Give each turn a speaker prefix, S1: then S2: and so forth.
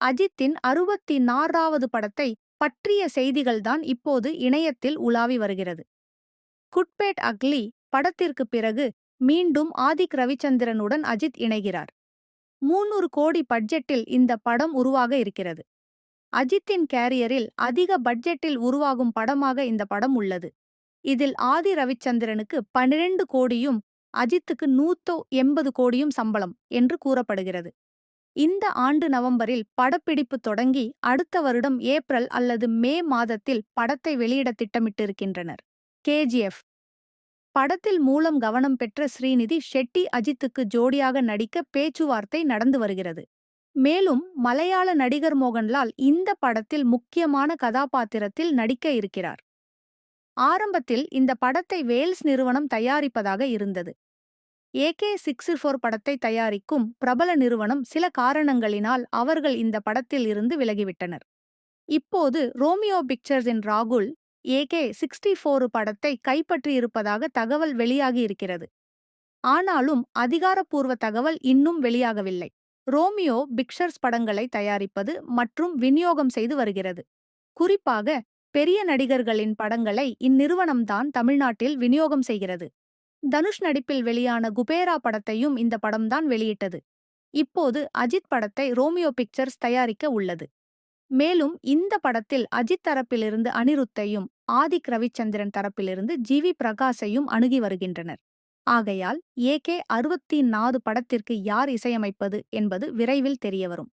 S1: அஜித்தின் அறுபத்தி நாறாவது படத்தை பற்றிய செய்திகள்தான் இப்போது இணையத்தில் உலாவி வருகிறது. குட்பேட் அக்லி படத்திற்கு பிறகு மீண்டும் ஆதிக் ரவிச்சந்திரனுடன் அஜித் இணைகிறார். மூநூறு கோடி பட்ஜெட்டில் இந்த படம் உருவாக இருக்கிறது. அஜித்தின் கேரியரில் அதிக பட்ஜெட்டில் உருவாகும் படமாக இந்த படம் உள்ளது. இதில் ஆதி ரவிச்சந்திரனுக்கு பன்னிரண்டு கோடியும் அஜித்துக்கு நூத்தோ எண்பது கோடியும் சம்பளம் என்று கூறப்படுகிறது. இந்த ஆண்டு நவம்பரில் படப்பிடிப்பு தொடங்கி அடுத்த வருடம் ஏப்ரல் அல்லது மே மாதத்தில் படத்தை வெளியிட திட்டமிட்டிருக்கின்றனர். கேஜிஎஃப் படத்தில் மூலம் கவனம் பெற்ற ஸ்ரீநிதி ஷெட்டி அஜித்துக்கு ஜோடியாக நடிக்க பேச்சுவார்த்தை நடந்து வருகிறது. மேலும் மலையாள நடிகர் மோகன்லால் இந்த படத்தில் முக்கியமான கதாபாத்திரத்தில் நடிக்க இருக்கிறார். ஆரம்பத்தில் இந்த படத்தை வேல்ஸ் நிறுவனம் தயாரிப்பதாக இருந்தது. ஏகே சிக்ஸ்டி ஃபோர் படத்தை தயாரிக்கும் பிரபல நிறுவனம் சில காரணங்களினால் அவர்கள் இந்த படத்தில் இருந்து விலகிவிட்டனர். இப்போது ரோமியோ பிக்சர்ஸின் ராகுல் ஏகே சிக்ஸ்டி ஃபோர் படத்தை கைப்பற்றியிருப்பதாக தகவல் வெளியாகியிருக்கிறது ஆனாலும் அதிகாரப்பூர்வ தகவல் இன்னும் வெளியாகவில்லை. ரோமியோ பிக்சர்ஸ் படங்களை தயாரிப்பது மற்றும் விநியோகம் செய்து வருகிறது. குறிப்பாக பெரிய நடிகர்களின் படங்களை இந்நிறுவனம்தான் தமிழ்நாட்டில் விநியோகம் செய்கிறது. தனுஷ் நடிப்பில் வெளியான குபேரா படத்தையும் இந்த படம்தான் வெளியிட்டது. இப்போது அஜித் படத்தை ரோமியோ பிக்சர்ஸ் தயாரிக்க உள்ளது. மேலும் இந்த படத்தில் அஜித் தரப்பிலிருந்து அனிருத்தையும் ஆதிக் ரவிச்சந்திரன் தரப்பிலிருந்து ஜி. வி. பிரகாஷையும் அணுகி வருகின்றனர். ஆகையால் ஏகே அறுபத்தி நாலு படத்திற்கு யார் இசையமைப்பது என்பது விரைவில் தெரியவரும்.